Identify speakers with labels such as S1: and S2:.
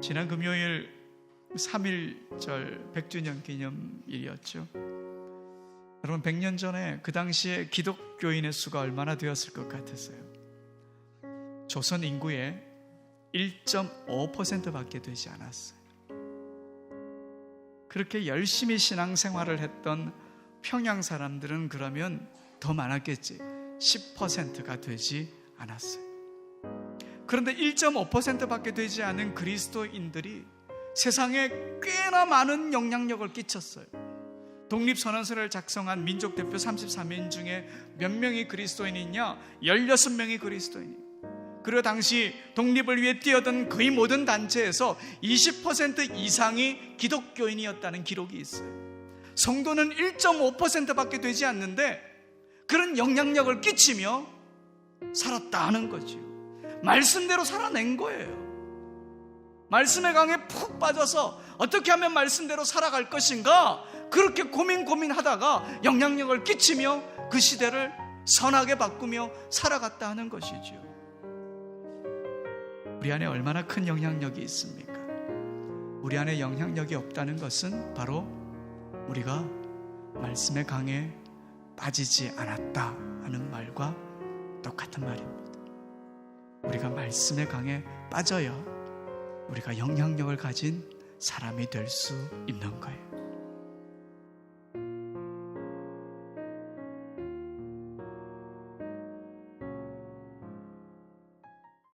S1: 지난 금요일 3일절 100주년 기념일이었죠. 여러분 100년 전에 그 당시에 기독교인의 수가 얼마나 되었을 것 같으세요? 조선 인구의 1.5%밖에 되지 않았어요. 그렇게 열심히 신앙생활을 했던 평양 사람들은 그러면 더 많았겠지. 10%가 되지 않았어요. 그런데 1.5%밖에 되지 않은 그리스도인들이 세상에 꽤나 많은 영향력을 끼쳤어요. 독립선언서를 작성한 민족대표 33인 중에 몇 명이 그리스도인이냐? 16명이 그리스도인이에요. 그리고 당시 독립을 위해 뛰어든 거의 모든 단체에서 20% 이상이 기독교인이었다는 기록이 있어요. 성도는 1.5%밖에 되지 않는데 그런 영향력을 끼치며 살았다는 거죠. 말씀대로 살아낸 거예요. 말씀의 강에 푹 빠져서 어떻게 하면 말씀대로 살아갈 것인가 그렇게 고민 고민하다가 영향력을 끼치며 그 시대를 선하게 바꾸며 살아갔다 하는 것이죠. 우리 안에 얼마나 큰 영향력이 있습니까? 우리 안에 영향력이 없다는 것은 바로 우리가 말씀의 강에 빠지지 않았다 하는 말과 똑같은 말입니다. 우리가 말씀의 강에 빠져야 우리가 영향력을 가진 사람이 될 수 있는 거예요.